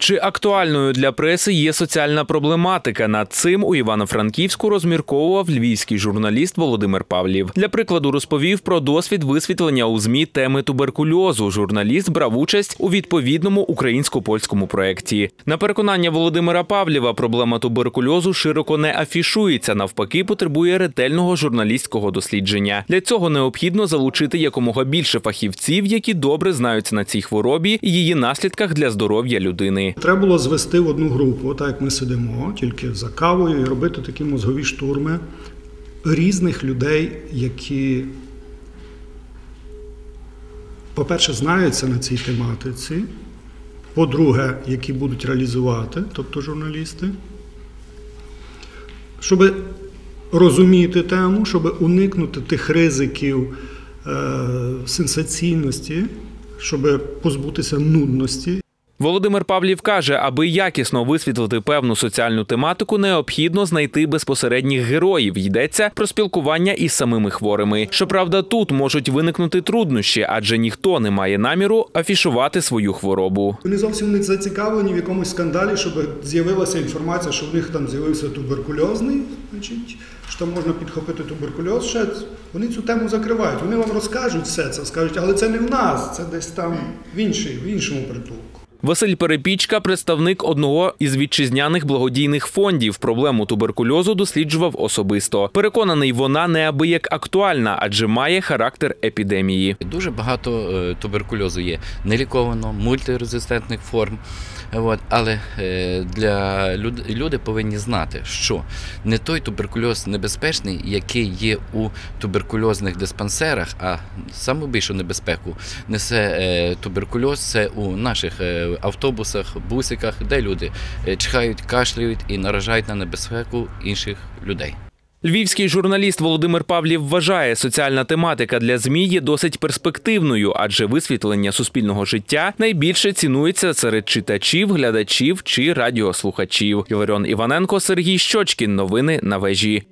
Чи актуальною для преси є соціальна проблематика? Над цим у Івано-Франківську розмірковував львівський журналіст Володимир Павлів. Для прикладу розповів про досвід висвітлення у змі теми туберкульозу. Журналіст брав участь у відповідному українсько-польському проєкті. На переконання Володимира Павлєва, проблема туберкульозу широко не афішується, навпаки, потребує ретельного журналістського дослідження. Для цього необхідно залучити якомога більше фахівців, які добре знаються на цій хворобі і її наслідках для здоров'я людини. Треба було звести в одну групу, так як ми сидимо, тільки за кавою, і робити такі мозгові штурми різних людей, які, по-перше, знаються на цій тематиці, по-друге, які будуть реалізувати, тобто журналісти, щоб розуміти тему, щоб уникнути тих ризиків е, сенсаційності, щоб позбутися нудності. Володимир Павлів каже, аби якісно висвітлити певну соціальну тематику, необхідно знайти безпосередніх героїв. Йдеться про спілкування із самими хворими. Щоправда, тут можуть виникнути труднощі, адже ніхто не має наміру афішувати свою хворобу. Вони зовсім не зацікавлені в якомусь скандалі, щоб з'явилася інформація, що в них там з'явився туберкульозний, значить, що можна підхопити туберкульоз. Ще вони цю тему закривають. Вони вам розкажуть все це, скажуть, але це не в нас, це десь там в іншій, в іншому притулку. Василь Перепічка, представник одного із вітчизняних благодійних фондів, проблему туберкульозу досліджував особисто. Переконаний, вона неабияк актуальна, адже має характер епідемії. Дуже багато е, туберкульозу є неліковано, мультирезистентних форм. От, але е, для люд, люди повинні знати, що не той туберкульоз небезпечний, який є у туберкульозних диспансерах, а саме більшу небезпеку несе е, туберкульоз це у наших автобусах, бусиках, де люди е, чхають, кашляють і наражають на небезпеку інших людей. Львівський журналіст Володимир Павлів вважає, соціальна тематика для ЗМІ є досить перспективною, адже висвітлення суспільного життя найбільше цінується серед читачів, глядачів чи радіослухачів. Іларіон Іваненко, Сергій Щочкін. Новини на вежі.